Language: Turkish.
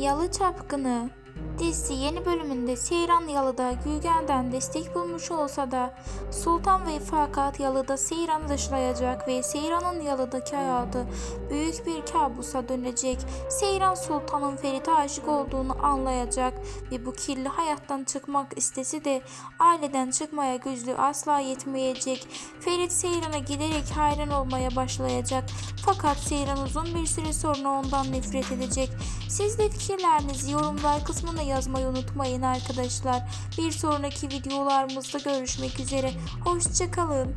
Yalı Çapkını Dizisi yeni bölümünde Seyran Yalı'da Gülgen'den destek bulmuş olsa da Sultan ve Fakat Yalı'da Seyran'ı dışlayacak ve Seyran'ın Yalı'daki hayatı büyük bir kabusa dönecek. Seyran Sultan'ın Ferit'e aşık olduğunu anlayacak ve bu kirli hayattan çıkmak istese de aileden çıkmaya güçlü asla yetmeyecek. Ferit Seyran'a giderek hayran olmaya başlayacak. Fakat Seyran uzun bir süre sonra ondan nefret edecek. Siz de fikirlerinizi yorumlar kısmına yazmayı unutmayın arkadaşlar. Bir sonraki videolarımızda görüşmek üzere. Hoşçakalın.